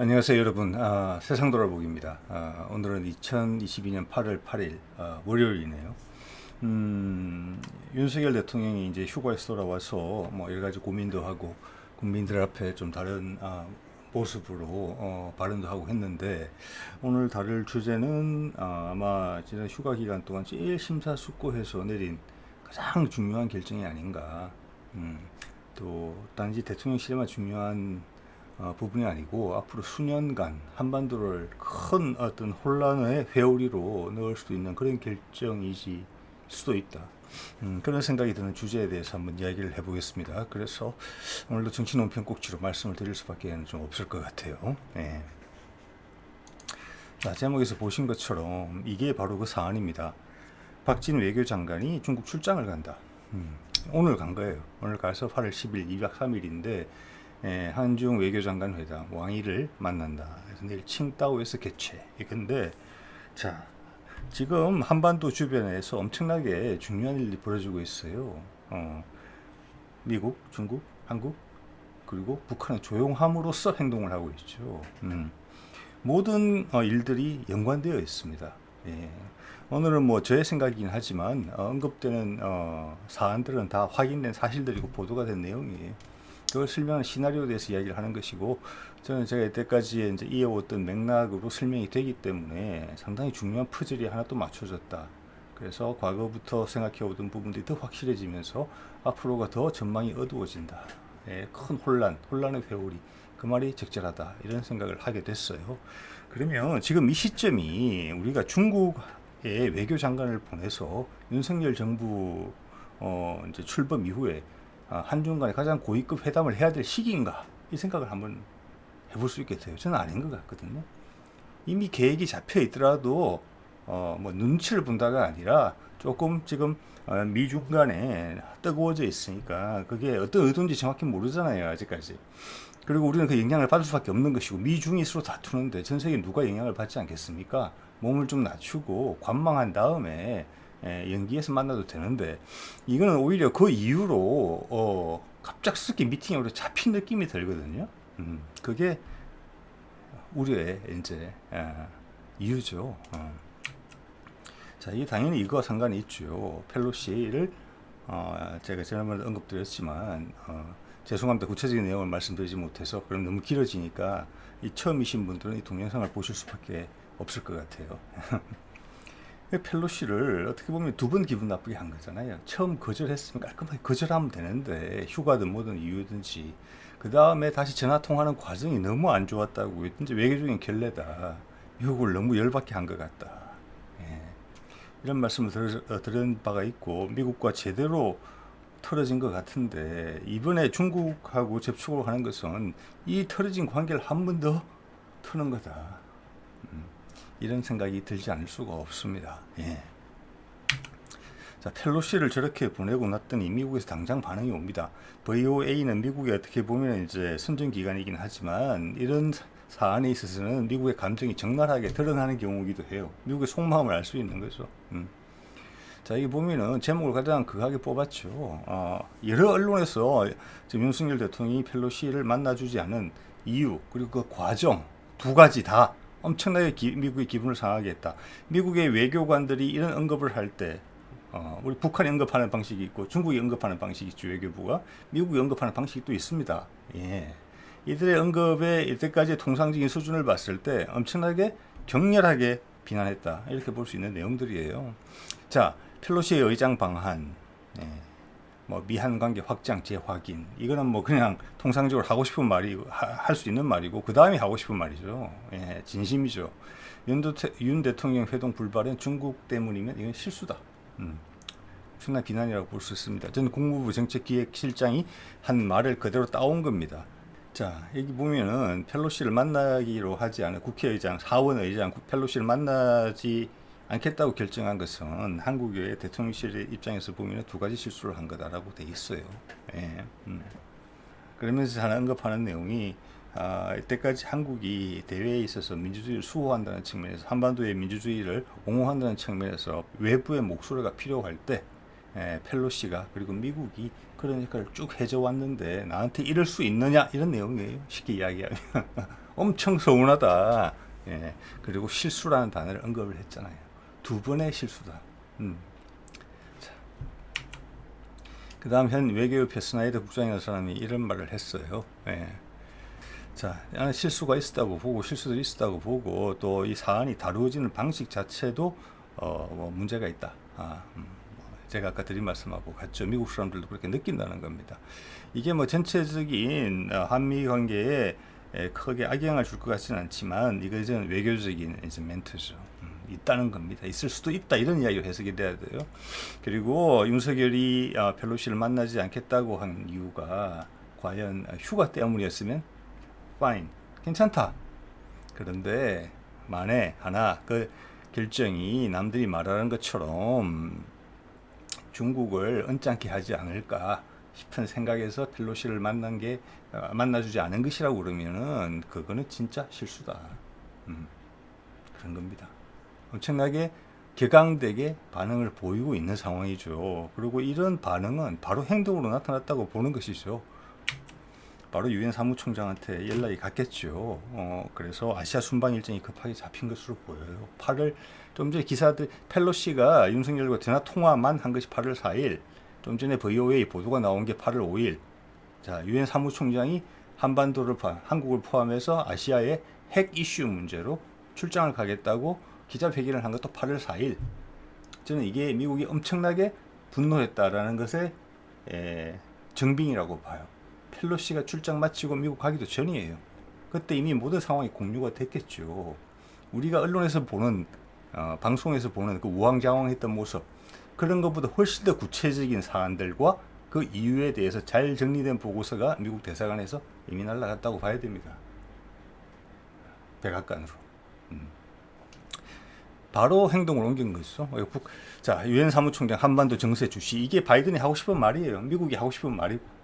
안녕하세요 여러분. 아, 세상 돌아보기입니다. 아, 오늘은 2022년 8월 8일 아, 월요일이네요. 음, 윤석열 대통령이 이제 휴가에서 돌아와서 뭐 여러 가지 고민도 하고 국민들 앞에 좀 다른 아, 모습으로 어, 발언도 하고 했는데 오늘 다룰 주제는 아, 아마 지난 휴가 기간 동안 제일 심사숙고해서 내린 가장 중요한 결정이 아닌가. 음, 또 단지 대통령실에만 중요한 어, 부분이 아니고 앞으로 수년간 한반도를 큰 어떤 혼란의 회오리로 넣을 수도 있는 그런 결정이지 수도 있다. 음, 그런 생각이 드는 주제에 대해서 한번 이야기를 해보겠습니다. 그래서 오늘도 정치 논평 꼭지로 말씀을 드릴 수밖에 좀 없을 것 같아요. 예. 자, 제목에서 보신 것처럼 이게 바로 그 사안입니다. 박진 외교장관이 중국 출장을 간다. 음, 오늘 간 거예요. 오늘 가서 8월 10일, 2박 3일인데 예, 한중 외교장관 회담 왕이를 만난다. 그래서 내일 칭다오에서 개최. 근데 자 지금 한반도 주변에서 엄청나게 중요한 일이 벌어지고 있어요. 어, 미국, 중국, 한국 그리고 북한은 조용함으로써 행동을 하고 있죠. 음, 모든 어, 일들이 연관되어 있습니다. 예. 오늘은 뭐 저의 생각이긴 하지만 어, 언급되는 어, 사안들은 다 확인된 사실들이고 보도가 된 내용이에요. 그걸 설명한 시나리오에 대해서 이야기를 하는 것이고 저는 제가 이때까지 이제 이어왔던 맥락으로 설명이 되기 때문에 상당히 중요한 퍼즐이 하나 또 맞춰졌다. 그래서 과거부터 생각해 오던 부분들이 더 확실해지면서 앞으로가 더 전망이 어두워진다. 예, 큰 혼란, 혼란의 회오리. 그 말이 적절하다. 이런 생각을 하게 됐어요. 그러면 지금 이 시점이 우리가 중국의 외교 장관을 보내서 윤석열 정부 어 이제 출범 이후에 아, 한중 간에 가장 고위급 회담을 해야 될 시기인가 이 생각을 한번 해볼 수 있겠어요. 저는 아닌 것 같거든요. 이미 계획이 잡혀 있더라도 어, 뭐 눈치를 본다가 아니라 조금 지금 어, 미중 간에 뜨거워져 있으니까 그게 어떤 의도인지 정확히 모르잖아요 아직까지. 그리고 우리는 그 영향을 받을 수밖에 없는 것이고 미중이 서로 다투는데 전 세계 누가 영향을 받지 않겠습니까? 몸을 좀 낮추고 관망한 다음에 예, 연기해서 만나도 되는데 이거는 오히려 그 이후로 어, 갑작스럽게 오히려 잡힌 느낌이 들거든요. 음, 그게 우려의 이제 아, 이유죠. 어. 자, 이 당연히 이거와 상관이 있죠. 펠로시를 어, 제가 지난번에 언급드렸지만 어, 죄송합니다. 구체적인 내용을 말씀드리지 못해서 그럼 너무 길어지니까 이 처음이신 분들은 이 동영상을 보실 수밖에 없을 것 같아요. 펠로시를 어떻게 보면 두 번 기분 나쁘게 한 거잖아요. 처음 거절했으면 깔끔하게 거절하면 되는데 휴가든 뭐든 이유든지 그 다음에 다시 전화 통화하는 과정이 너무 안 좋았다고 이제 외교적인 결례다. 미국을 너무 열받게 한 것 같다. 예. 이런 말씀을 들, 어, 들은 바가 있고 미국과 제대로 틀어진 것 같은데 이번에 중국하고 접촉을 하는 것은 이 틀어진 관계를 한 번 더 트는 거다. 이런 생각이 들지 않을 수가 없습니다. 예. 자, 펠로시를 저렇게 보내고 났더니 미국에서 당장 반응이 옵니다. VOA는 미국에 어떻게 보면 이제 선정 기관이긴 하지만 이런 사안에 있어서는 미국의 감정이 적나라하게 드러나는 경우이기도 해요. 미국의 속마음을 알 수 있는 거죠. 음. 자, 여기 보면은 제목을 가장 극하게 뽑았죠. 어, 여러 언론에서 지금 윤석열 대통령이 펠로시를 만나주지 않은 이유, 그리고 그 과정 두 가지 다 엄청나게 기, 미국의 기분을 상하게 했다. 미국의 외교관들이 이런 언급을 할 때, 어, 우리 북한이 언급하는 방식이 있고 중국이 언급하는 방식이 있죠, 외교부가. 미국이 언급하는 방식이 또 있습니다. 예. 이들의 언급의 이때까지의 통상적인 수준을 봤을 때 엄청나게 격렬하게 비난했다. 이렇게 볼 수 있는 내용들이에요. 자, 펠로시의 의장 방한. 예. 뭐 미한 관계 확장 재확인 이거는 뭐 그냥 통상적으로 하고 싶은 말이 할 수 있는 말이고 그 다음에 하고 싶은 말이죠. 예, 진심이죠. 윤, 윤 대통령 회동 불발은 중국 때문이면 이건 실수다. 음. 엄청난 비난이라고 볼 수 있습니다. 저는 국무부 정책기획실장이 한 말을 그대로 따온 겁니다. 자, 여기 보면은 펠로시를 만나기로 하지 않은 국회의장, 하원의장 펠로시를 만나지 않겠다고 결정한 것은 한국의 대통령실 입장에서 보면 두 가지 실수를 한 거다라고 돼 있어요. 예. 음. 그러면서 하나 언급하는 내용이 아, 이때까지 한국이 대외에 있어서 민주주의를 수호한다는 측면에서 한반도의 민주주의를 옹호한다는 측면에서 외부의 목소리가 필요할 때 에, 펠로시가 그리고 미국이 그런 역할을 쭉 해줘 왔는데 나한테 이럴 수 있느냐 이런 내용이에요. 쉽게 이야기하면 엄청 서운하다. 예. 그리고 실수라는 단어를 언급을 했잖아요. 두 번의 실수다. 음. 그 다음 현 외교협회 스나이더 국장이라는 사람이 이런 말을 했어요. 예. 자, 나는 실수가 있었다고 보고 실수들이 있었다고 보고 또 이 사안이 다루어지는 방식 자체도 어, 뭐 문제가 있다. 아, 음, 뭐 제가 아까 드린 말씀하고 같죠. 미국 사람들도 그렇게 느낀다는 겁니다. 이게 뭐 전체적인 어, 한미 관계에 에, 크게 악영향을 줄 것 같지는 않지만 이것은 외교적인 이제 멘트죠. 음, 있다는 겁니다. 있을 수도 있다 이런 이야기로 해석이 돼야 돼요. 그리고 윤석열이 어, 펠로시를 만나지 않겠다고 한 이유가 과연 휴가 때문이었으면 fine 괜찮다. 그런데 만에 하나 그 결정이 남들이 말하는 것처럼 중국을 언짢게 하지 않을까 싶은 생각에서 펠로시를 만난 게 어, 만나주지 않은 것이라고 그러면은 그거는 진짜 실수다. 음, 그런 겁니다. 엄청나게 격앙되게 반응을 보이고 있는 상황이죠. 그리고 이런 반응은 바로 행동으로 나타났다고 보는 것이죠. 바로 유엔 사무총장한테 연락이 갔겠죠. 어, 그래서 아시아 순방 일정이 급하게 잡힌 것으로 보여요. 8월 좀 전에 기사들 펠로시가 윤석열과 전화 통화만 한 것이 8월 4일. 좀 전에 VOA 보도가 나온 게 8월 5일. 자, 유엔 사무총장이 한반도를 포함, 한국을 포함해서 아시아의 핵 이슈 문제로 출장을 가겠다고 기자회견을 한 것도 8월 4일. 저는 이게 미국이 엄청나게 분노했다라는 것의 에, 증빙이라고 봐요. 펠로시가 출장 마치고 미국 가기도 전이에요. 그때 이미 모든 상황이 공유가 됐겠죠. 우리가 언론에서 보는 어, 방송에서 보는 그 우왕좌왕했던 모습 그런 것보다 훨씬 더 구체적인 사안들과 그 이유에 대해서 잘 정리된 보고서가 미국 대사관에서 이미 날라갔다고 봐야 됩니다. 백악관으로. 음. 바로 행동을 옮긴 것이죠. 어, 북, 자, 유엔 사무총장 한반도 정세 주시 이게 바이든이 하고 싶은 말이에요. 미국이 하고 싶은 말이고.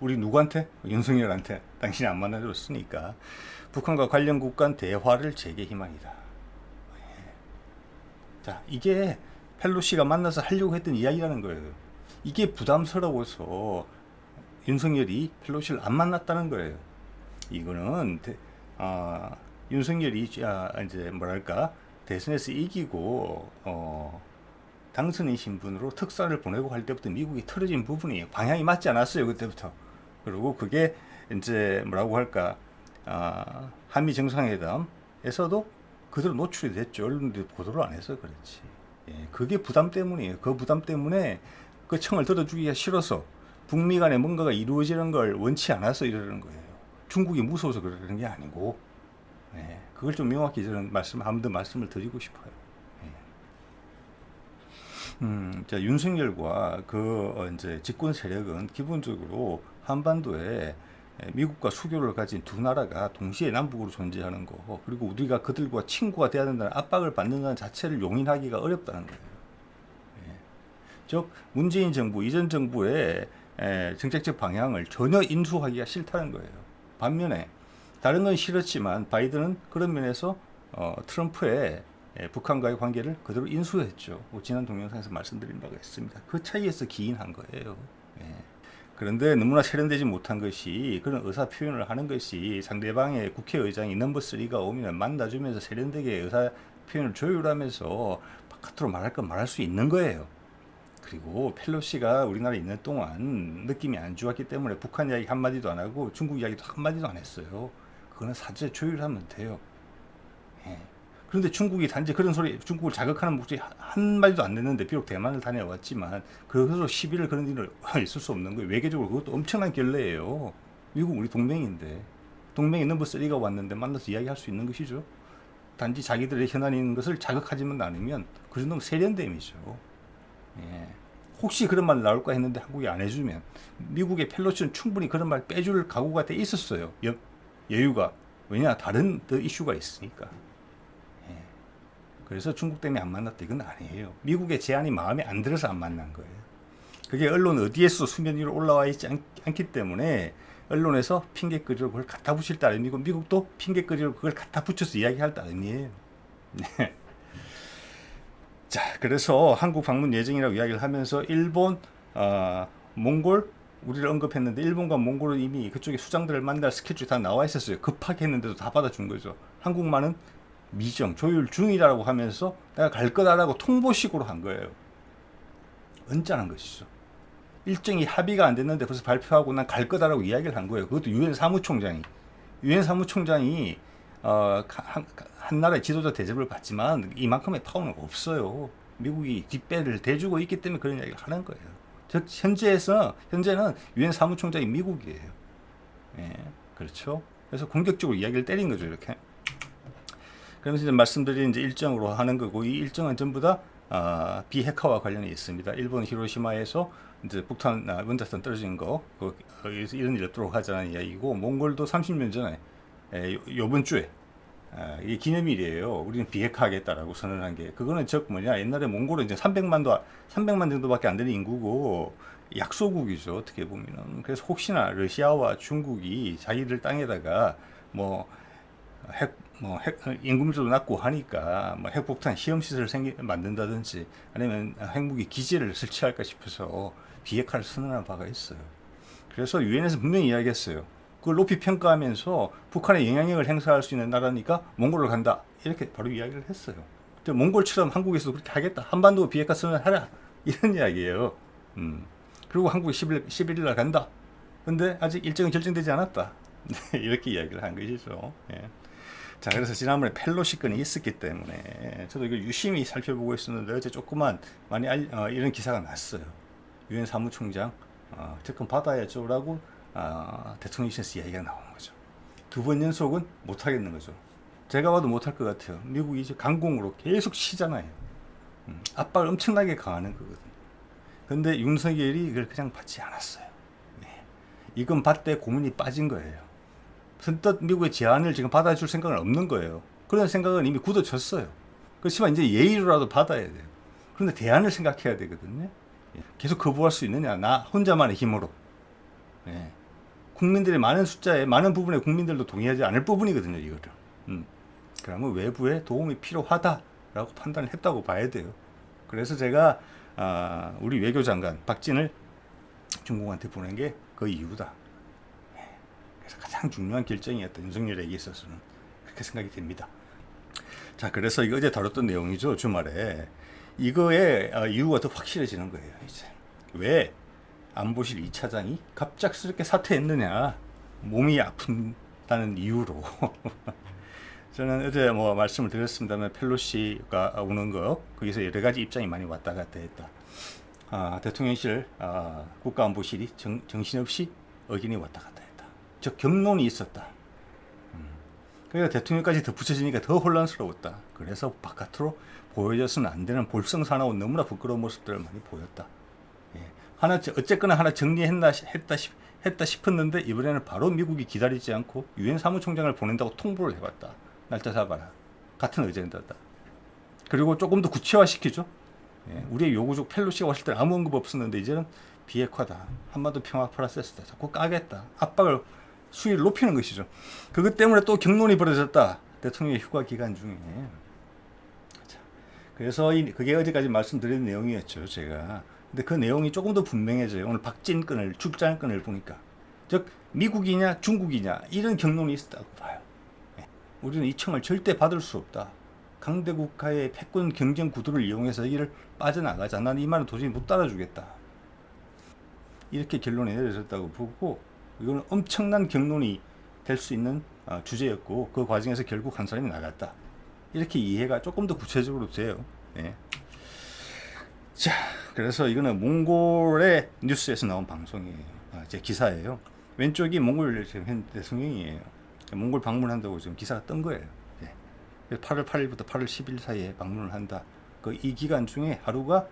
우리 누구한테? 윤석열한테 당신이 안 만나줬으니까 북한과 관련 국간 대화를 재개 희망이다. 예. 자, 이게 펠로시가 만나서 하려고 했던 이야기라는 거예요. 이게 부담스러워서 윤석열이 펠로시를 안 만났다는 거예요. 이거는 대, 아, 윤석열이 아, 이제 뭐랄까 대선에서 이기고 어, 당선인 신분으로 특사를 보내고 할 때부터 미국이 틀어진 부분이에요. 방향이 맞지 않았어요 그때부터. 그리고 그게 이제 뭐라고 할까 아, 한미 정상회담에서도 그대로 노출이 됐죠. 언론들이 보도를 안 해서 그렇지. 예, 그게 부담 때문이에요. 그 부담 때문에 그 청을 들어주기가 싫어서 북미 간에 뭔가가 이루어지는 걸 원치 않아서 이러는 거예요. 중국이 무서워서 그러는 게 아니고, 예, 그걸 좀 명확히 저는 말씀, 더 말씀을 드리고 싶어요. 예. 음, 자, 윤석열과 그, 어, 이제, 집권 세력은 기본적으로 한반도에 미국과 수교를 가진 두 나라가 동시에 남북으로 존재하는 거, 그리고 우리가 그들과 친구가 돼야 된다는 압박을 받는다는 자체를 용인하기가 어렵다는 거예요. 예. 즉, 문재인 정부, 이전 정부의 에, 정책적 방향을 전혀 인수하기가 싫다는 거예요. 반면에, 다른 건 싫었지만, 바이든은 그런 면에서 어, 트럼프의 에, 북한과의 관계를 그대로 인수했죠. 뭐 지난 동영상에서 말씀드린 바가 있습니다. 그 차이에서 기인한 거예요. 예. 그런데 너무나 세련되지 못한 것이 그런 의사 표현을 하는 것이 상대방의 국회의장이 넘버 3가 오면 만나주면서 세련되게 의사 표현을 조율하면서 바깥으로 말할 건 말할 수 있는 거예요. 그리고 펠로시가 우리나라에 있는 동안 느낌이 안 좋았기 때문에 북한 이야기 한마디도 안 하고 중국 이야기도 한마디도 안 했어요. 그거는 사제 조율하면 돼요. 예. 그런데 중국이 단지 그런 소리, 중국을 자극하는 목적이 한 마디도 안 냈는데, 비록 대만을 다녀왔지만, 그것으로 시비를 그런 일을 있을 수 없는 거예요. 외교적으로 그것도 엄청난 결례예요. 미국 우리 동맹인데, 동맹이 넘버 3가 왔는데 만나서 이야기할 수 있는 것이죠. 단지 자기들의 현안인 것을 자극하지만 않으면, 그 정도면 세련됨이죠. 예. 혹시 그런 말 나올까 했는데 한국이 안 해주면, 미국의 펠로시는 충분히 그런 말 빼줄 각오가 돼 있었어요. 여, 여유가. 왜냐, 다른 더 이슈가 있으니까. 그래서 중국 때문에 안 만났다 이건 아니에요. 미국의 제안이 마음에 안 들어서 안 만난 거예요. 그게 언론 어디에서 수면 위로 올라와 있지 않, 기 때문에 언론에서 핑계거리로 그걸 갖다 붙일 따름이고 미국도 핑계거리로 그걸 갖다 붙여서 이야기할 따름이에요. 네. 자, 그래서 한국 방문 예정이라고 이야기를 하면서 일본, 어, 몽골, 우리를 언급했는데 일본과 몽골은 이미 그쪽에 수장들을 만날 스케줄이 다 나와 있었어요. 급하게 했는데도 다 받아준 거죠. 한국만은 미정, 조율 중이라고 하면서 내가 갈 거다라고 통보식으로 한 거예요. 언짢은 것이죠. 일정이 합의가 안 됐는데 벌써 발표하고 난 갈 거다라고 이야기를 한 거예요. 그것도 유엔 사무총장이 유엔 사무총장이 어, 한, 한 나라의 지도자 대접을 받지만 이만큼의 파워는 없어요. 미국이 뒷배를 대주고 있기 때문에 그런 이야기를 하는 거예요. 즉 현재에서 현재는 유엔 사무총장이 미국이에요. 예, 그렇죠. 그래서 공격적으로 이야기를 때린 거죠 이렇게. 그러면서 이제 말씀드린 이제 일정으로 하는 거고 이 일정은 전부 다 아, 비핵화와 관련이 있습니다. 일본 히로시마에서 이제 폭탄 아, 원자탄 떨어진 거 그, 어, 이런 일 없도록 하자는 이야기고 몽골도 30년 전에 에, 요, 요번 주에 아, 이게 기념일이에요. 우리는 비핵화하겠다라고 선언한 게 그거는 즉 뭐냐 옛날에 몽골은 이제 300만도 300만 정도밖에 안 되는 인구고 약소국이죠 어떻게 보면은 그래서 혹시나 러시아와 중국이 자기들 땅에다가 뭐 핵, 뭐 핵, 임금률도 낮고 하니까 뭐 핵폭탄 시험시설 생기, 만든다든지 아니면 핵무기 기지를 설치할까 싶어서 비핵화를 선언한 바가 있어요. 그래서 유엔에서 분명히 이야기했어요. 그걸 높이 평가하면서 북한에 영향력을 행사할 수 있는 나라니까 몽골을 간다. 이렇게 바로 이야기를 했어요. 몽골처럼 한국에서도 그렇게 하겠다. 한반도 비핵화 선언하라. 이런 이야기예요. 음. 그리고 한국이 11일, 11일 날 간다. 근데 아직 일정이 결정되지 않았다. 네, 이렇게 이야기를 한 것이죠. 예. 자, 그래서 지난번에 펠로시 건이 있었기 때문에 저도 이걸 유심히 살펴보고 있었는데 어제 조그만 많이 알, 어, 이런 기사가 났어요. 유엔 사무총장 어, 특검 받아야죠라고 어, 대통령실에서 이야기가 나오는 거죠. 두 번 연속은 못 하겠는 거죠. 제가 봐도 못할 것 같아요. 미국이 이제 강공으로 계속 치잖아요. 음, 압박을 엄청나게 가하는 거거든요. 근데 윤석열이 이걸 그냥 받지 않았어요. 네. 이건 받되 고문이 빠진 거예요. 선뜻 미국의 제안을 지금 받아줄 생각은 없는 거예요. 그런 생각은 이미 굳어졌어요. 그렇지만 이제 예의로라도 받아야 돼요. 그런데 대안을 생각해야 되거든요. 예. 계속 거부할 수 있느냐? 나 혼자만의 힘으로. 예. 국민들의 많은 숫자에 많은 부분의 국민들도 동의하지 않을 부분이거든요. 이거를. 음. 그러면 외부의 도움이 필요하다라고 판단을 했다고 봐야 돼요. 그래서 제가 아, 우리 외교장관 박진을 중국한테 보낸 게 그 이유다. 그래서 가장 중요한 결정이었던 윤석열에게 있어서는 그렇게 생각이 됩니다. 자, 그래서 이거 어제 다뤘던 내용이죠 주말에 이거의 어, 이유가 더 확실해지는 거예요. 이제 왜 안보실 2차장이 갑작스럽게 사퇴했느냐? 몸이 아픈다는 이유로. 저는 어제 뭐 말씀을 드렸습니다만 펠로시가 오는 거 거기서 여러 가지 입장이 많이 왔다 갔다 했다. 아, 대통령실 아, 국가안보실이 정, 정신없이 의견이 왔다 갔다 했다. 즉 경론이 있었다. 음. 그러니까 대통령까지 덧붙여지니까 더 혼란스러웠다. 그래서 바깥으로 보여져서는 안 되는 볼성사나운 너무나 부끄러운 모습들을 많이 보였다. 예. 하나 어쨌거나 하나 정리했나 했다 싶, 했다 싶었는데 이번에는 바로 미국이 기다리지 않고 유엔 사무총장을 보낸다고 통보를 해봤다. 날짜 잡아라. 같은 어젠다다. 그리고 조금 더 구체화시키죠. 예. 우리의 요구적 펠로시가 왔을 때 아무 언급 없었는데 이제는 비핵화다. 한반도 평화 프로세스다. 자꾸 까겠다. 압박을 수위를 높이는 것이죠. 그것 때문에 또 경론이 벌어졌다. 대통령의 휴가 기간 중에. 자, 그래서 이, 그게 어제까지 말씀드린 내용이었죠. 제가. 근데 그 내용이 조금 더 분명해져요. 오늘 박진 건을 출장 건을 보니까. 즉 미국이냐 중국이냐 이런 경론이 있었다고 봐요. 예. 우리는 이 청을 절대 받을 수 없다. 강대 국가의 패권 경쟁 구도를 이용해서 여기를 빠져나가자. 나는 이 말은 도저히 못 따라주겠다. 이렇게 결론이 내려졌다고 보고 이거는 엄청난 경론이 될 수 있는 어, 주제였고 그 과정에서 결국 한 사람이 나갔다. 이렇게 이해가 조금 더 구체적으로 돼요. 예. 자, 그래서 이거는 몽골의 뉴스에서 나온 방송이에요. 아, 제 기사예요. 왼쪽이 몽골 대통령이에요. 몽골 방문한다고 지금 기사가 뜬 거예요. 예. 8월 8일부터 8월 10일 사이에 방문을 한다. 그 이 기간 중에 하루가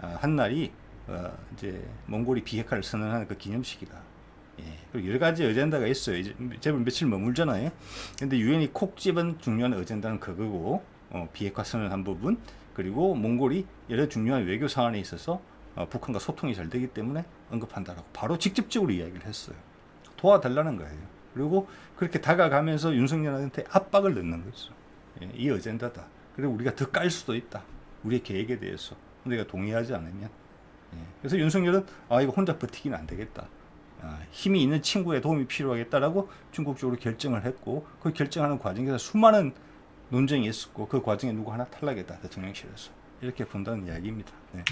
아, 한 날이 어, 이제 몽골이 비핵화를 선언하는 그 기념식이다. 예. 그리고 여러 가지 어젠다가 있어요. 이제 며칠 머물잖아요. 근데 유엔이 콕 집은 중요한 어젠다는 그거고 어, 비핵화 선언한 부분 그리고 몽골이 여러 중요한 외교 사안에 있어서 어, 북한과 소통이 잘 되기 때문에 언급한다라고 바로 직접적으로 이야기를 했어요. 도와달라는 거예요. 그리고 그렇게 다가가면서 윤석열한테 압박을 넣는 거죠. 예, 이 어젠다다. 그리고 우리가 더 깔 수도 있다. 우리의 계획에 대해서. 우리가 동의하지 않으면. 예, 그래서 윤석열은 아 이거 혼자 버티기는 안 되겠다. 아, 힘이 있는 친구의 도움이 필요하겠다라고 중국 쪽으로 결정을 했고 그 결정하는 과정에서 수많은 논쟁이 있었고 그 과정에 누구 하나 탈락했다 대통령실에서 이렇게 본다는 이야기입니다. 네.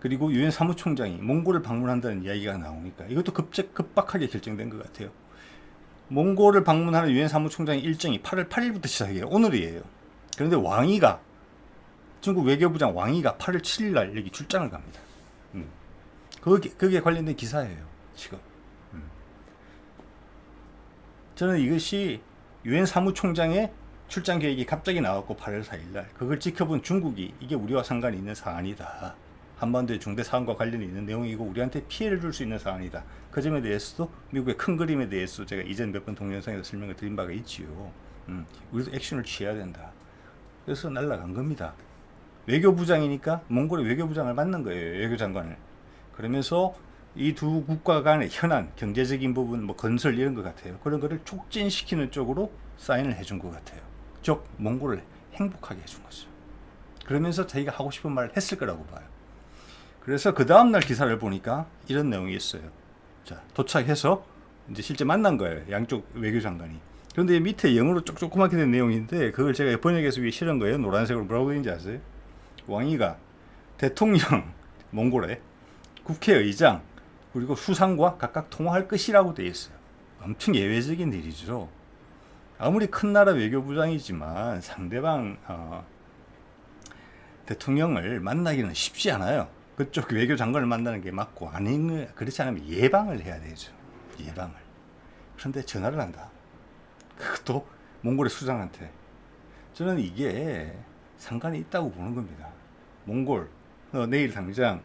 그리고 유엔 사무총장이 몽골을 방문한다는 이야기가 나오니까 이것도 급작 급박하게 결정된 것 같아요. 몽골을 방문하는 유엔 사무총장의 일정이 8월 8일부터 시작이에요. 오늘이에요. 그런데 왕이가 중국 외교부장 왕이가 8월 7일 날 여기 출장을 갑니다. 음. 그게, 그게 관련된 기사예요. 지금. 음. 저는 이것이 유엔 사무총장의 출장 계획이 갑자기 나왔고 8월 4일 날 그걸 지켜본 중국이 이게 우리와 상관이 있는 사안이다. 한반도의 중대 사안과 관련이 있는 내용이고 우리한테 피해를 줄 수 있는 사안이다. 그 점에 대해서도 미국의 큰 그림에 대해서 제가 이전 몇 번 동영상에서 설명을 드린 바가 있지요. 음, 우리도 액션을 취해야 된다. 그래서 날라간 겁니다. 외교부장이니까 몽골의 외교부장을 만난 거예요. 외교장관을. 그러면서 이 두 국가 간의 현안, 경제적인 부분, 뭐 건설 이런 것 같아요. 그런 거를 촉진시키는 쪽으로 사인을 해준 것 같아요. 즉 몽골을 행복하게 해준 거죠. 그러면서 자기가 하고 싶은 말을 했을 거라고 봐요. 그래서 그 다음날 기사를 보니까 이런 내용이 있어요. 자, 도착해서 이제 실제 만난 거예요. 양쪽 외교장관이. 그런데 밑에 영어로 쪽 조그맣게 된 내용인데 그걸 제가 번역해서 위에 실은 거예요. 노란색으로 뭐라고 되는지 아세요? 왕이가 대통령 몽골에 국회의장 그리고 수상과 각각 통화할 것이라고 돼 있어요. 엄청 예외적인 일이죠. 아무리 큰 나라 외교부장이지만 상대방 어, 대통령을 만나기는 쉽지 않아요. 그쪽 외교 장관을 만나는 게 맞고 아닌 그렇지 않으면 예방을 해야 되죠. 예방을. 그런데 전화를 한다. 그것도 몽골의 수장한테. 저는 이게 상관이 있다고 보는 겁니다. 몽골 어, 내일 당장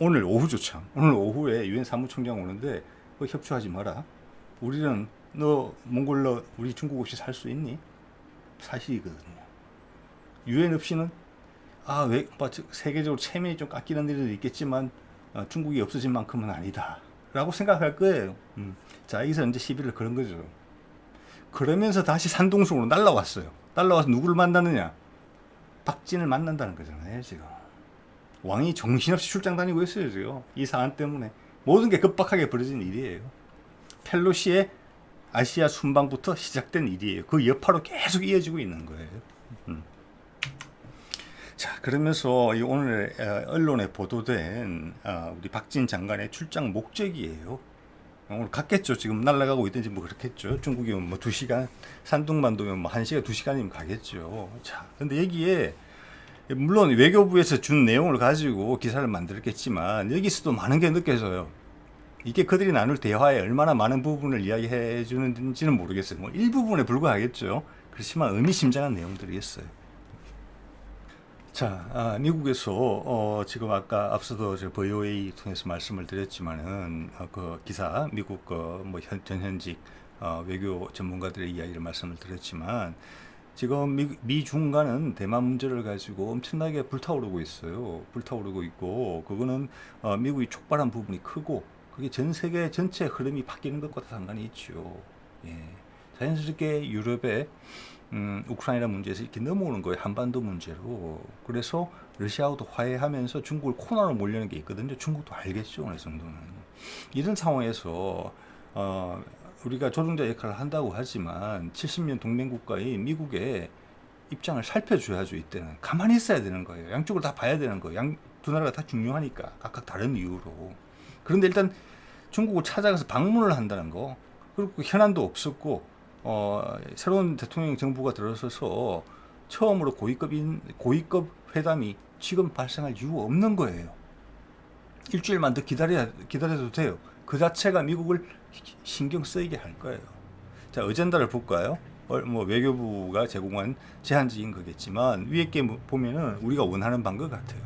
오늘 오후조차 오늘 오후에 유엔 사무총장 오는데 그 협조하지 마라. 우리는 너 몽골로 우리 중국 없이 살 수 있니? 사실이거든요. 유엔 없이는 아, 왜, 뭐, 세계적으로 체면이 좀 깎이는 일도 있겠지만, 어, 중국이 없어진 만큼은 아니다. 라고 생각할 거예요. 음. 자, 여기서 이제 시비를 그런 거죠. 그러면서 다시 산동성으로 날라왔어요. 날라와서 누구를 만나느냐? 박진을 만난다는 거잖아요, 지금. 왕이 정신없이 출장 다니고 있어요, 지금. 이 사안 때문에. 모든 게 급박하게 벌어진 일이에요. 펠로시의 아시아 순방부터 시작된 일이에요. 그 여파로 계속 이어지고 있는 거예요. 음. 자, 그러면서 이 오늘 어, 언론에 보도된 어, 우리 박진 장관의 출장 목적이에요. 오늘 갔겠죠. 지금 날아가고 있든지 뭐 그렇겠죠. 중국이면 뭐 2시간, 산둥만도면 뭐 1시간, 2시간이면 가겠죠. 자, 근데 여기에 물론 외교부에서 준 내용을 가지고 기사를 만들었겠지만 여기서도 많은 게 느껴져요. 이게 그들이 나눌 대화에 얼마나 많은 부분을 이야기해 주는지는 모르겠어요. 뭐 일부분에 불과하겠죠. 그렇지만 의미심장한 내용들이 있어요. 자, 아, 미국에서 어, 지금 아까 앞서도 저 VOA 통해서 말씀을 드렸지만은 어, 그 기사 미국 그뭐 전 현직 어, 외교 전문가들의 이야기를 말씀을 드렸지만 지금 미, 미 중 간은 대만 문제를 가지고 엄청나게 불타오르고 있어요. 불타오르고 있고 그거는 어, 미국이 촉발한 부분이 크고 그게 전 세계 전체 흐름이 바뀌는 것과 상관이 있죠. 예. 자연스럽게 유럽에 음, 우크라이나 문제에서 이렇게 넘어오는 거예요. 한반도 문제로. 그래서 러시아하고도 화해하면서 중국을 코너로 몰려는 게 있거든요. 중국도 알겠죠. 어느 정도는. 이런 상황에서 어, 우리가 조종자 역할을 한다고 하지만 70년 동맹국가인 미국의 입장을 살펴줘야죠. 이때는 가만히 있어야 되는 거예요. 양쪽을 다 봐야 되는 거예요. 양 두 나라가 다 중요하니까 각각 다른 이유로. 그런데 일단 중국을 찾아가서 방문을 한다는 거 그리고 현안도 없었고 어, 새로운 대통령 정부가 들어서서 처음으로 고위급인 고위급 회담이 지금 발생할 이유 없는 거예요. 일주일만 더 기다려야 기다려도 돼요. 그 자체가 미국을 신경 쓰이게 할 거예요. 자, 어젠다를 볼까요? 어, 뭐 외교부가 제공한 제한적인 거겠지만 위에 게 보면은 우리가 원하는 방것 같아요.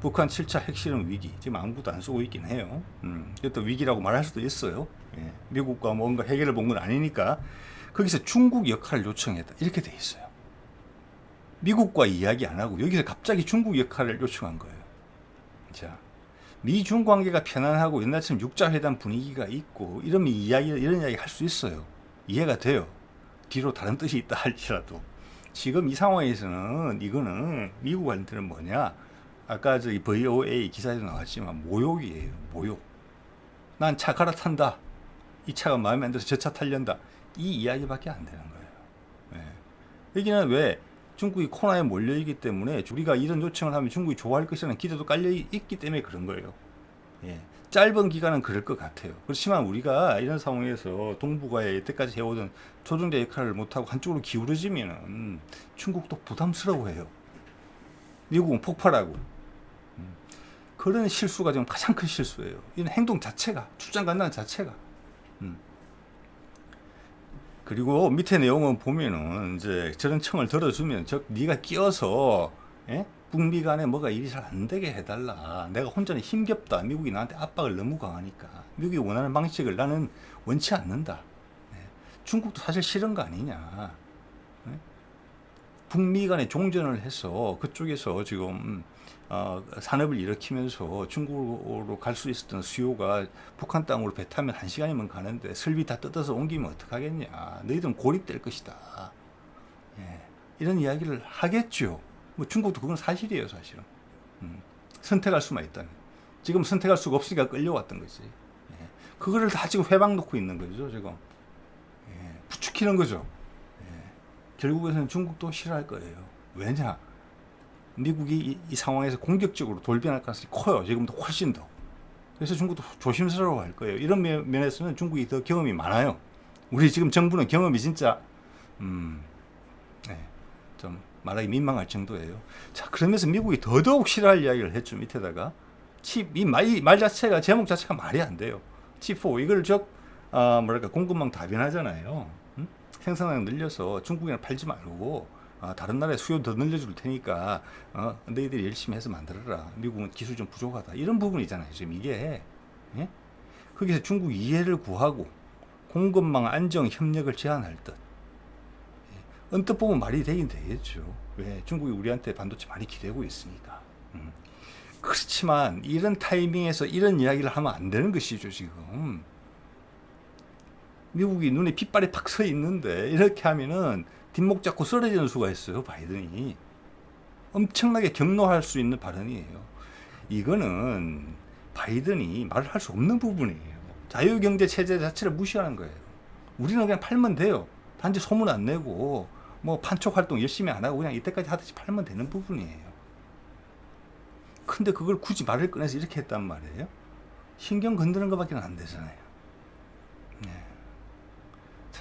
북한 7차 핵실험 위기 지금 아무것도 안 쓰고 있긴 해요. 음, 이것도 위기라고 말할 수도 있어요. 예, 미국과 뭔가 해결을 본 건 아니니까 거기서 중국 역할을 요청했다 이렇게 돼 있어요. 미국과 이야기 안 하고 여기서 갑자기 중국 역할을 요청한 거예요. 자, 미중 관계가 편안하고 옛날처럼 육자 회담 분위기가 있고 이러면 이야기 이런 이야기 할 수 있어요. 이해가 돼요. 뒤로 다른 뜻이 있다 할지라도 지금 이 상황에서는 이거는 미국한테는 뭐냐? 아까 저기 VOA 기사에도 나왔지만 모욕이에요. 모욕. 난 차 갈아탄다. 이 차가 마음에 안 들어서 저 차 탈련다. 이 이야기밖에 안 되는 거예요. 예. 여기는 왜 중국이 코너에 몰려 있기 때문에 우리가 이런 요청을 하면 중국이 좋아할 것이라는 기대도 깔려 있기 때문에 그런 거예요. 예. 짧은 기간은 그럴 것 같아요. 그렇지만 우리가 이런 상황에서 동북아에 여태까지 해오던 조정자 역할을 못하고 한쪽으로 기울어지면은 중국도 부담스러워해요. 미국은 폭발하고. 음. 그런 실수가 지금 가장 큰 실수예요. 이런 행동 자체가 출장 간다는 자체가. 음. 그리고 밑에 내용은 보면은 이제 저런 청을 들어주면 저 네가 끼어서 예? 북미 간에 뭐가 일이 잘 안 되게 해달라. 내가 혼자는 힘겹다. 미국이 나한테 압박을 너무 강하니까. 미국이 원하는 방식을 나는 원치 않는다. 예. 중국도 사실 싫은 거 아니냐. 예? 북미 간에 종전을 해서 그쪽에서 지금 어, 산업을 일으키면서 중국으로 갈 수 있었던 수요가 북한 땅으로 배 타면 한 시간이면 가는데 설비 다 뜯어서 옮기면 어떡하겠냐. 너희들은 고립될 것이다. 예. 이런 이야기를 하겠죠. 뭐 중국도 그건 사실이에요, 사실은. 음. 선택할 수만 있다면. 지금 선택할 수가 없으니까 끌려왔던 거지. 예. 그거를 다 지금 회방 놓고 있는 거죠, 지금. 예. 부추기는 거죠. 예. 결국에는 중국도 싫어할 거예요. 왜냐? 미국이 이, 이 상황에서 공격적으로 돌변할 가능성이 커요. 지금도 훨씬 더. 그래서 중국도 조심스러워 할 거예요. 이런 면- 면에서는 중국이 더 경험이 많아요. 우리 지금 정부는 경험이 진짜, 음, 네, 좀 말하기 민망할 정도예요. 자, 그러면서 미국이 더더욱 싫어할 이야기를 했죠. 밑에다가. 칩, 이 말, 이 말 자체가, 제목 자체가 말이 안 돼요. 칩4. 이걸 저, 아, 뭐랄까, 공급망 다변하잖아요. 음? 생산량 늘려서 중국에는 팔지 말고, 아, 다른 나라에 수요 더 늘려줄 테니까, 어, 너희들이 열심히 해서 만들어라. 미국은 기술 좀 부족하다. 이런 부분이잖아요. 지금 이게. 예? 거기서 중국 이해를 구하고, 공급망 안정 협력을 제한할 듯. 예. 언뜻 보면 말이 되긴 되겠죠. 왜? 중국이 우리한테 반도체 많이 기대고 있으니까. 음. 그렇지만 이런 타이밍에서 이런 이야기를 하면 안 되는 것이죠, 지금. 미국이 눈에 핏발이 팍 서 있는데 이렇게 하면은 뒷목 잡고 쓰러지는 수가 있어요, 바이든이. 엄청나게 경로할 수 있는 발언이에요. 이거는 바이든이 말을 할 수 없는 부분이에요. 자유경제 체제 자체를 무시하는 거예요. 우리는 그냥 팔면 돼요. 단지 소문 안 내고 뭐 판촉 활동 열심히 안 하고 그냥 이때까지 하듯이 팔면 되는 부분이에요. 근데 그걸 굳이 말을 꺼내서 이렇게 했단 말이에요. 신경 건드는 것밖에 안 되잖아요. 네.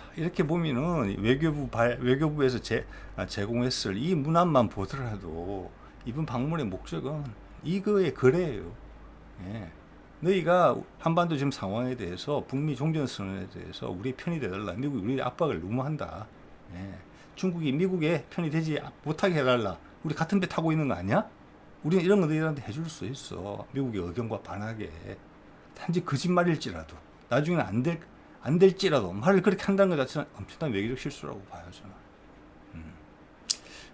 자, 이렇게 보면은 외교부 발, 외교부에서 제, 아, 제공했을 이 문안만 보더라도 이번 방문의 목적은 이거의 거래예요. 예. 너희가 한반도 지금 상황에 대해서 북미 종전선언에 대해서 우리 편이 되달라. 미국이 우리 압박을 너무 한다. 예. 중국이 미국의 편이 되지 못하게 해달라. 우리 같은 배 타고 있는 거 아니야? 우리는 이런 거 너희들한테 해줄 수 있어. 미국의 의견과 반하게. 단지 거짓말일지라도 나중에는 안 될, 안 될지라도 말을 그렇게 한다는 것 자체는 엄청난 외교적 실수라고 봐요, 저는. 음.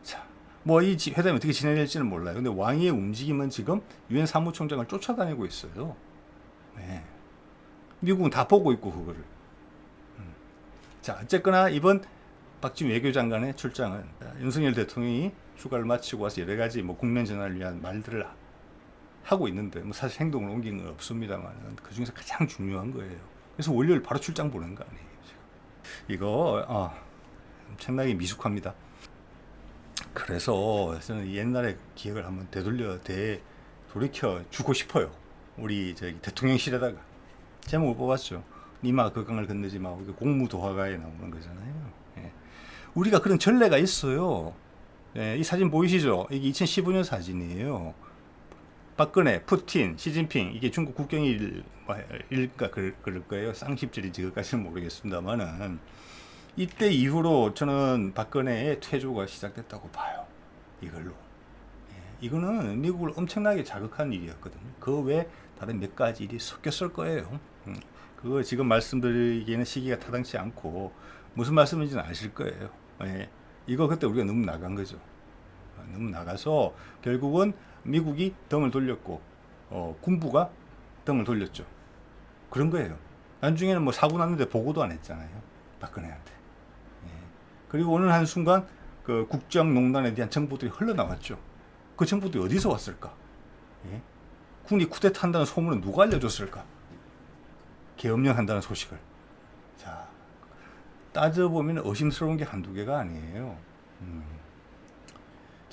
자, 뭐이 회담이 어떻게 진행될지는 몰라요. 근데 왕위의 움직임은 지금 유엔 사무총장을 쫓아다니고 있어요. 네. 미국은 다 보고 있고 그거를. 음. 자, 어쨌거나 이번 박지원 외교장관의 출장은 윤석열 대통령이 휴가를 마치고 와서 여러 가지 뭐 국면 전환을 위한 말들을 하고 있는데 뭐 사실 행동을 옮긴 건 없습니다만 그 중에서 가장 중요한 거예요. 그래서 월요일 바로 출장 보낸 거 아니에요. 이거 아, 엄청나게 미숙합니다. 그래서 저는 옛날의 기억을 한번 되돌려 되 돌이켜 주고 싶어요. 우리 저기 대통령실에다가 제목을 뽑았죠. 니마 그 강을 건너지 마. 공무도화가에 나오는 거잖아요. 예. 우리가 그런 전례가 있어요. 예, 이 사진 보이시죠? 이게 2015년 사진이에요. 박근혜, 푸틴, 시진핑 이게 중국 국경일 일까 그럴, 그럴 거예요. 쌍십절인지 그까지는 모르겠습니다만은 이때 이후로 저는 박근혜의 퇴조가 시작됐다고 봐요. 이걸로. 예, 이거는 미국을 엄청나게 자극한 일이었거든요. 그 외 다른 몇 가지 일이 섞였을 거예요. 음, 그거 지금 말씀드리기에는 시기가 타당치 않고 무슨 말씀인지는 아실 거예요. 예, 이거 그때 우리가 너무 나간 거죠. 어, 너무 나가서 결국은 미국이 등을 돌렸고 어, 군부가 등을 돌렸죠. 그런 거예요. 나중에는 뭐 사고 났는데 보고도 안 했잖아요. 박근혜한테. 예. 그리고 어느 한 순간 그 국정농단에 대한 정보들이 흘러나왔죠. 그 정보들이 어디서 왔을까? 예? 군이 쿠데타 한다는 소문은 누가 알려줬을까? 계엄령한다는 소식을. 자, 따져보면 의심스러운 게 한두 개가 아니에요. 음.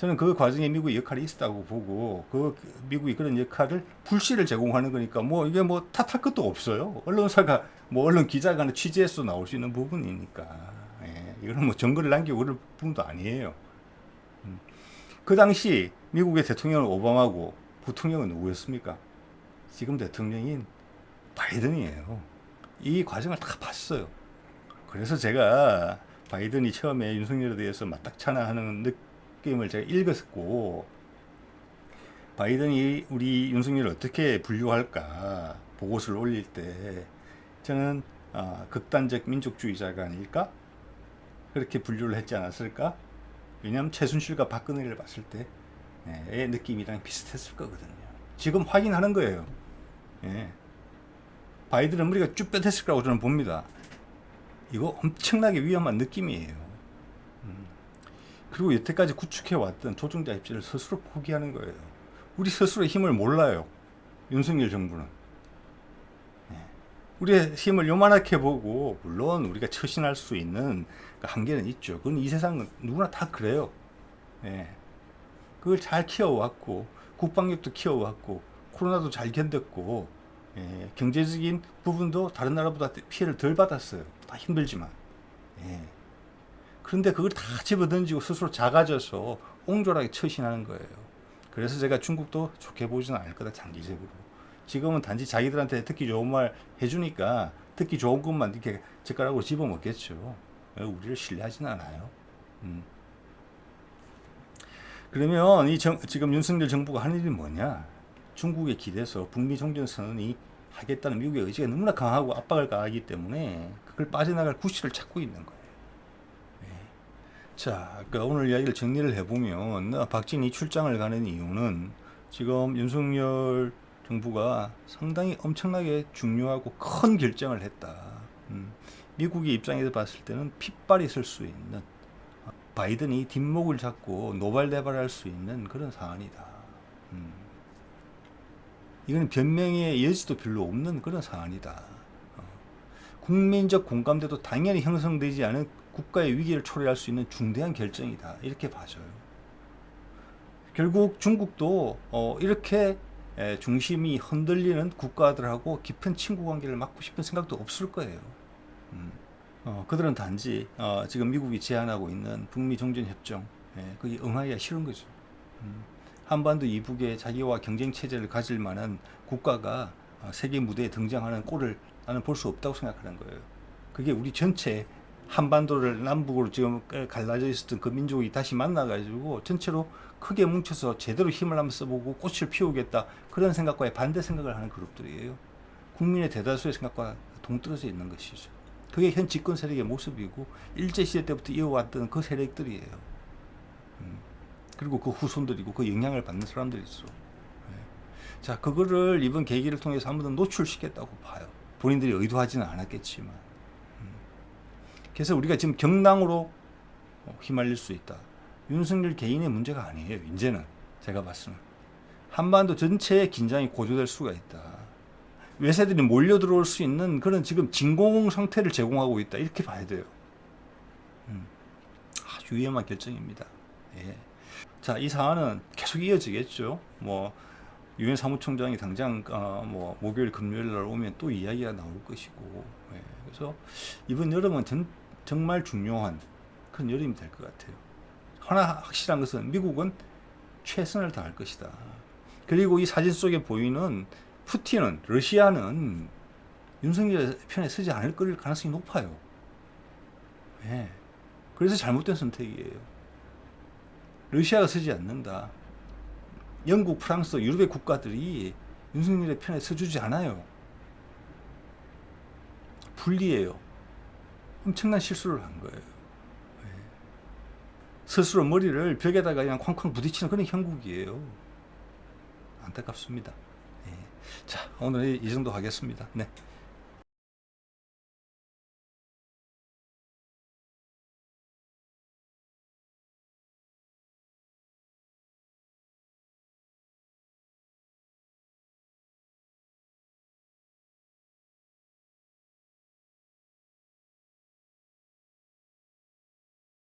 저는 그 과정에 미국의 역할이 있었다고 보고 그 미국이 그런 역할을 불씨를 제공하는 거니까 뭐 이게 뭐 탓할 것도 없어요. 언론사가 뭐 언론 기자가 취재해서 나올 수 있는 부분이니까 예, 이거는 뭐 증거를 남기고 그럴 부분도 아니에요. 음. 그 당시 미국의 대통령은 오바마고 부통령은 누구였습니까? 지금 대통령인 바이든이에요. 이 과정을 다 봤어요. 그래서 제가 바이든이 처음에 윤석열에 대해서 맞닥찬하는 느낌 을 제가 읽었고 바이든이 우리 윤석열을 어떻게 분류할까 보고서를 올릴 때 저는 아, 극단적 민족주의자가 아닐까? 그렇게 분류를 했지 않았을까? 왜냐하면 최순실과 박근혜를 봤을 때의 느낌이랑 비슷했을 거거든요. 지금 확인하는 거예요. 예. 바이든은 머리가 쭈뼛했을 거라고 저는 봅니다. 이거 엄청나게 위험한 느낌이에요. 음. 그리고 여태까지 구축해왔던 조종자 입지를 스스로 포기하는 거예요. 우리 스스로의 힘을 몰라요. 윤석열 정부는. 예. 우리의 힘을 요만하게 보고, 물론 우리가 처신할 수 있는 그 한계는 있죠. 그건 이 세상은 누구나 다 그래요. 예. 그걸 잘 키워왔고, 국방력도 키워왔고, 코로나도 잘 견뎠고, 예. 경제적인 부분도 다른 나라보다 피해를 덜 받았어요. 다 힘들지만. 예. 그런데 그걸 다 집어던지고 스스로 작아져서 옹졸하게 처신하는 거예요. 그래서 제가 중국도 좋게 보지는 않을 거다, 장기적으로. 지금은 단지 자기들한테 듣기 좋은 말 해주니까 듣기 좋은 것만 이렇게 젓가락으로 집어먹겠죠. 우리를 신뢰하지는 않아요. 음. 그러면 이 정, 지금 윤석열 정부가 하는 일이 뭐냐? 중국에 기대서 북미 종전 선언이 하겠다는 미국의 의지가 너무나 강하고 압박을 가하기 때문에 그걸 빠져나갈 구실을 찾고 있는 거예요. 네. 자, 그러니까 오늘 이야기를 정리를 해보면 박진희 출장을 가는 이유는 지금 윤석열 정부가 상당히 엄청나게 중요하고 큰 결정을 했다. 음, 미국의 입장에서 봤을 때는 핏발이 있을 수 있는 바이든이 뒷목을 잡고 노발대발할 수 있는 그런 사안이다. 음. 이건 변명의 여지도 별로 없는 그런 사안이다. 어. 국민적 공감대도 당연히 형성되지 않은 국가의 위기를 초래할 수 있는 중대한 결정이다. 이렇게 봐줘요. 결국 중국도 어, 이렇게 에, 중심이 흔들리는 국가들하고 깊은 친구 관계를 맺고 싶은 생각도 없을 거예요. 음. 어, 그들은 단지 어, 지금 미국이 제안하고 있는 북미 종전 협정 예, 거기 응하기가 싫은 거죠. 음. 한반도 이북에 자기와 경쟁 체제를 가질 만한 국가가 어, 세계 무대에 등장하는 꼴을 나는 볼 수 없다고 생각하는 거예요. 그게 우리 전체 한반도를 남북으로 지금 갈라져 있었던 그 민족이 다시 만나가지고 전체로 크게 뭉쳐서 제대로 힘을 한번 써보고 꽃을 피우겠다 그런 생각과의 반대 생각을 하는 그룹들이에요. 국민의 대다수의 생각과 동떨어져 있는 것이죠. 그게 현 집권 세력의 모습이고 일제 시대 때부터 이어왔던 그 세력들이에요. 음. 그리고 그 후손들이고 그 영향을 받는 사람들이죠. 네. 자, 그거를 이번 계기를 통해서 한 번 더 노출시켰다고 봐요. 본인들이 의도하지는 않았겠지만. 음. 그래서 우리가 지금 경랑으로 휘말릴 수 있다. 윤석열 개인의 문제가 아니에요. 이제는 제가 봤으면 한반도 전체의 긴장이 고조될 수가 있다. 외세들이 몰려 들어올 수 있는 그런 지금 진공 상태를 제공하고 있다. 이렇게 봐야 돼요. 음. 아주 위험한 결정입니다. 예. 자, 이 사안은 계속 이어지겠죠. 뭐 유엔 사무총장이 당장 어, 뭐 목요일 금요일 날 오면 또 이야기가 나올 것이고. 예. 그래서 이번 여름은 전, 정말 중요한 큰 여름이 될 것 같아요. 하나 확실한 것은 미국은 최선을 다할 것이다. 그리고 이 사진 속에 보이는 푸틴은 러시아는 윤석열 편에 서지 않을 걸 가능성이 높아요. 예. 그래서 잘못된 선택이에요. 러시아가 서지 않는다. 영국, 프랑스, 유럽의 국가들이 윤석열의 편에 서주지 않아요. 불리해요. 엄청난 실수를 한 거예요. 예. 스스로 머리를 벽에다가 그냥 쾅쾅 부딪히는 그런 형국이에요. 안타깝습니다. 자, 오늘 이 정도 하겠습니다. 네.